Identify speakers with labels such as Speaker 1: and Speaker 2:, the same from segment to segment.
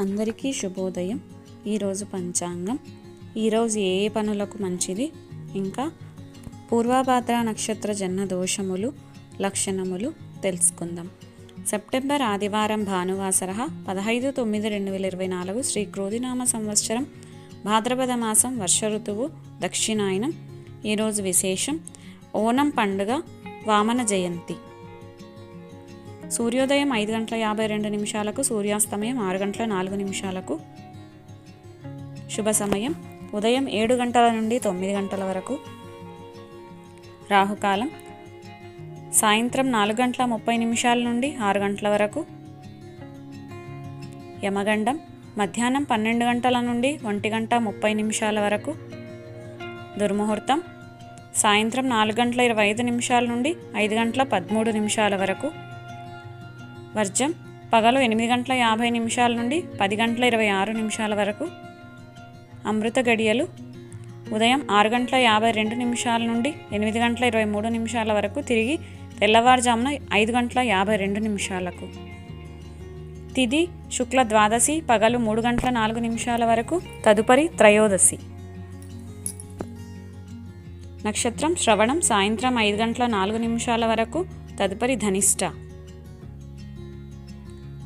Speaker 1: అందరికీ శుభోదయం. ఈరోజు పంచాంగం. ఈరోజు ఏ ఏ పనులకు మంచిది? ఇంకా పూర్వభాద్ర నక్షత్ర జన్మ దోషములు లక్షణములు తెలుసుకుందాం. సెప్టెంబర్ ఆదివారం భానువాసర పదహైదు తొమ్మిది రెండు వేల ఇరవై నాలుగు శ్రీ క్రోధినామ సంవత్సరం భాద్రపద మాసం వర్ష ఋతువు దక్షిణాయనం. ఈరోజు విశేషం ఓనం పండుగ వామన జయంతి. సూర్యోదయం ఐదు గంటల యాభై రెండు నిమిషాలకు సూర్యాస్తమయం ఆరు గంటల నాలుగు నిమిషాలకు. శుభ సమయం. ఉదయం ఏడు గంటల నుండి తొమ్మిది గంటల వరకు. రాహుకాలం. సాయంత్రం నాలుగు గంటల ముప్పై నిమిషాల నుండి ఆరు గంటల వరకు. యమగండం. మధ్యాహ్నం పన్నెండు గంటల నుండి ఒంటి గంట ముప్పై నిమిషాల వరకు. దుర్ముహూర్తం. సాయంత్రం నాలుగు గంటల ఇరవై ఐదు నిమిషాల నుండి ఐదు గంటల పదమూడు నిమిషాల వరకు. వర్జం పగలు ఎనిమిది గంటల యాభై నిమిషాల నుండి పది గంటల ఇరవై ఆరు నిమిషాల వరకు. అమృత గడియలు ఉదయం ఆరు గంటల యాభై రెండు నిమిషాల నుండి ఎనిమిది గంటల ఇరవై మూడు నిమిషాల వరకు తిరిగి తెల్లవారుజామున ఐదు గంటల యాభై రెండు నిమిషాలకు. తిది శుక్ల ద్వాదశి పగలు మూడు గంటల నాలుగు నిమిషాల వరకు తదుపరి త్రయోదశి. నక్షత్రం శ్రవణం సాయంత్రం ఐదు గంటల నాలుగు నిమిషాల వరకు తదుపరి ధనిష్ట.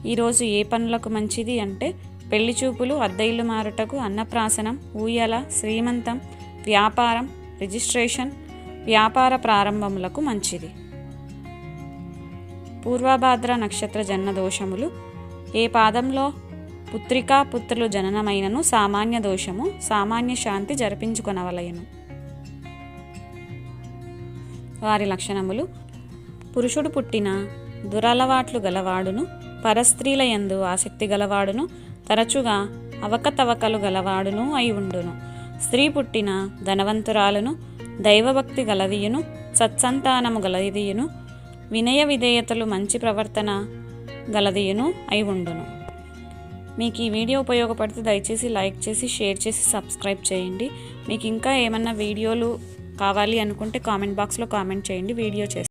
Speaker 1: ఈరోజు ఏ పనులకు మంచిది అంటే పెళ్ళి చూపులు అద్దె ఇల్లు మారుటకు అన్నప్రాసనం ఊయల శ్రీమంతం వ్యాపారం రిజిస్ట్రేషన్ వ్యాపార ప్రారంభములకు మంచిది. పూర్వభాద్ర నక్షత్ర జన్మ దోషములు ఏ పాదంలో పుత్రికా పుత్రులు జననమైనను సామాన్య దోషము సామాన్య శాంతి జరిపించుకొనవలయను. వారి లక్షణములు పురుషుడు పుట్టిన దురలవాట్లు గలవాడును పరస్త్రీల యందు ఆసక్తి గలవాడును తరచుగా అవకతవకలు గలవాడును అయి ఉండును. స్త్రీ పుట్టిన ధనవంతురాలను దైవభక్తి గలదియును సత్సంతానము గలదియును వినయ విధేయతలు మంచి ప్రవర్తన గలదియును అయి ఉండును. మీకు ఈ వీడియో ఉపయోగపడితే దయచేసి లైక్ చేసి షేర్ చేసి సబ్స్క్రైబ్ చేయండి. మీకు ఇంకా ఏమన్నా వీడియోలు కావాలి అనుకుంటే కామెంట్ బాక్స్లో కామెంట్ చేయండి. వీడియో చేస్తాను